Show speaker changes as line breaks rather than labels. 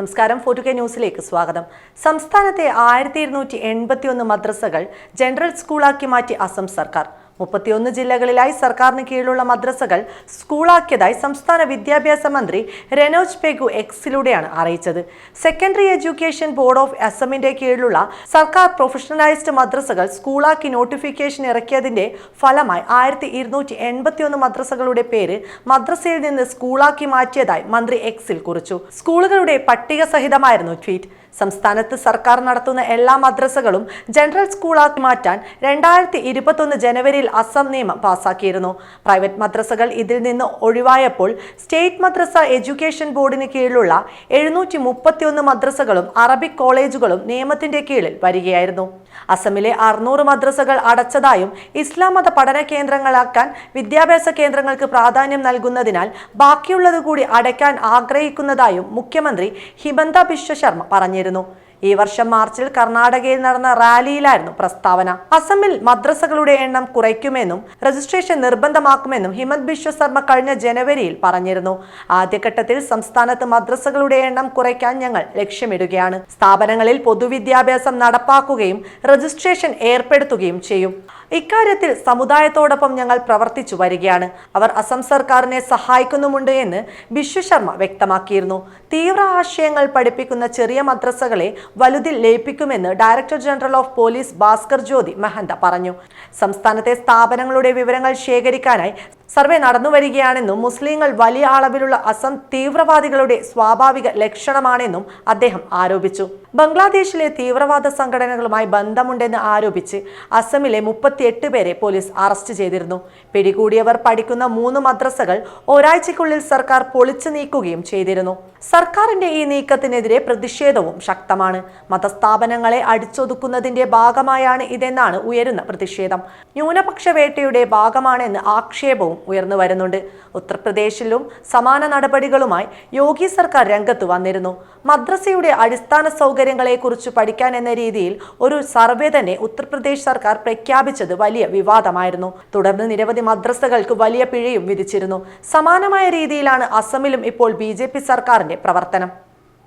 നമസ്കാരം. ഫോർട്ടു കെ ന്യൂസിലേക്ക് സ്വാഗതം. സംസ്ഥാനത്തെ ആയിരത്തി ഇരുന്നൂറ്റി എൺപത്തിയൊന്ന് മദ്രസകൾ ജനറൽ സ്കൂളാക്കി മാറ്റി അസം സർക്കാർ. മുപ്പത്തിയൊന്ന് ജില്ലകളിലായി സർക്കാരിന് കീഴിലുള്ള മദ്രസകൾ സ്കൂളാക്കിയതായി സംസ്ഥാന വിദ്യാഭ്യാസ മന്ത്രി രനോജ് പെഗു എക്സിലൂടെയാണ് അറിയിച്ചത്. സെക്കൻഡറി എഡ്യൂക്കേഷൻ ബോർഡ് ഓഫ് അസമിന്റെ കീഴിലുള്ള സർക്കാർ പ്രൊഫഷണലൈസ്ഡ് മദ്രസകൾ സ്കൂളാക്കി നോട്ടിഫിക്കേഷൻ ഇറക്കിയതിന്റെ ഫലമായി ആയിരത്തി ഇരുന്നൂറ്റി എൺപത്തിയൊന്ന് മദ്രസകളുടെ പേര് മദ്രസയിൽ നിന്ന് സ്കൂളാക്കി മാറ്റിയതായി മന്ത്രി എക്സിൽ കുറിച്ചു. സ്കൂളുകളുടെ പട്ടിക സഹിതമായിരുന്നു ട്വീറ്റ്. സംസ്ഥാനത്ത് സർക്കാർ നടത്തുന്ന എല്ലാ മദ്രസകളും ജനറൽ സ്കൂളാക്കി മാറ്റാൻ രണ്ടായിരത്തി ഇരുപത്തൊന്ന് ജനുവരിയിൽ അസം നിയമം പാസാക്കിയിരുന്നു. പ്രൈവറ്റ് മദ്രസകൾ ഇതിൽ നിന്ന് ഒഴിവായപ്പോൾ സ്റ്റേറ്റ് മദ്രസ എഡ്യൂക്കേഷൻ ബോർഡിന് കീഴിലുള്ള എഴുന്നൂറ്റി മുപ്പത്തിയൊന്ന് മദ്രസകളും അറബിക് കോളേജുകളും നിയമത്തിന്റെ കീഴിൽ വരികയായിരുന്നു. അസമിലെ അറുന്നൂറ് മദ്രസകൾ അടച്ചതായും ഇസ്ലാം മത പഠന കേന്ദ്രങ്ങളാക്കാൻ വിദ്യാഭ്യാസ കേന്ദ്രങ്ങൾക്ക് പ്രാധാന്യം നൽകുന്നതിനാൽ ബാക്കിയുള്ളത് കൂടി അടയ്ക്കാൻ ആഗ്രഹിക്കുന്നതായും മുഖ്യമന്ത്രി ഹിമന്ത ബിശ്വ ശർമ്മ പറഞ്ഞിരുന്നു ഈ വർഷം മാർച്ചിൽ കർണാടകയിൽ നടന്ന റാലിയിലായിരുന്നു പ്രസ്താവന. അസമിൽ മദ്രസകളുടെ എണ്ണം കുറയ്ക്കുമെന്നും രജിസ്ട്രേഷൻ നിർബന്ധമാക്കുമെന്നും ഹിമന്ത് ബിശ്വ ശർമ്മ കഴിഞ്ഞ ജനുവരിയിൽ പറഞ്ഞിരുന്നു. ആദ്യഘട്ടത്തിൽ സംസ്ഥാനത്ത് മദ്രസകളുടെ എണ്ണം കുറയ്ക്കാൻ ഞങ്ങൾ ലക്ഷ്യമിടുകയാണ്. സ്ഥാപനങ്ങളിൽ പൊതുവിദ്യാഭ്യാസം നടപ്പാക്കുകയും രജിസ്ട്രേഷൻ ഏർപ്പെടുത്തുകയും ചെയ്യും. ഇക്കാര്യത്തിൽ സമുദായത്തോടൊപ്പം ഞങ്ങൾ പ്രവർത്തിച്ചു വരികയാണ്. അവർ അസം സർക്കാരിനെ സഹായിക്കുന്നുമുണ്ട് എന്ന് ബിശ്വ ശർമ്മ വ്യക്തമാക്കിയിരുന്നു. തീവ്ര ആശയങ്ങൾ പഠിപ്പിക്കുന്ന ചെറിയ മദ്രസകളെ വലുതിൽ ലയിപ്പിക്കുമെന്ന് director general of police Bhaskar Jyoti Mahanta പറഞ്ഞു. സംസ്ഥാനത്തെ സ്ഥാപനങ്ങളുടെ വിവരങ്ങൾ ശേഖരിക്കാനായി സർവേ നടന്നു വരികയാണെന്നും മുസ്ലിങ്ങൾ വലിയ അളവിലുള്ള അസം തീവ്രവാദികളുടെ സ്വാഭാവിക ലക്ഷണമാണെന്നും അദ്ദേഹം ആരോപിച്ചു. ബംഗ്ലാദേശിലെ തീവ്രവാദ സംഘടനകളുമായി ബന്ധമുണ്ടെന്ന് ആരോപിച്ച് അസമിലെ മുപ്പത്തിയെട്ട് പേരെ പോലീസ് അറസ്റ്റ് ചെയ്തിരുന്നു. പിടികൂടിയവർ പഠിക്കുന്ന മൂന്ന് മദ്രസകൾ ഒരാഴ്ചയ്ക്കുള്ളിൽ സർക്കാർ പൊളിച്ചു നീക്കുകയും ചെയ്തിരുന്നു. സർക്കാരിന്റെ ഈ നീക്കത്തിനെതിരെ പ്രതിഷേധവും ശക്തമാണ്. മതസ്ഥാപനങ്ങളെ അടിച്ചൊതുക്കുന്നതിന്റെ ഭാഗമായാണ് ഇതെന്നാണ് ഉയരുന്ന പ്രതിഷേധം. ന്യൂനപക്ഷ വേട്ടയുടെ ഭാഗമാണെന്ന് ആക്ഷേപവും ഉയർന്നു വരുന്നുണ്ട്. ഉത്തർപ്രദേശിലും സമാന നടപടികളുമായി യോഗി സർക്കാർ രംഗത്ത് വന്നിരുന്നു. മദ്രസയുടെ അടിസ്ഥാന സൗകര്യങ്ങളെക്കുറിച്ച് പഠിക്കാൻ എന്ന രീതിയിൽ ഒരു സർവേ തന്നെ ഉത്തർപ്രദേശ് സർക്കാർ പ്രഖ്യാപിച്ചത് വലിയ വിവാദമായിരുന്നു. തുടർന്ന് നിരവധി മദ്രസകൾക്ക് വലിയ പിഴയും വിധിച്ചിരുന്നു. സമാനമായ രീതിയിലാണ് അസമിലും ഇപ്പോൾ ബി സർക്കാരിന്റെ പ്രവർത്തനം.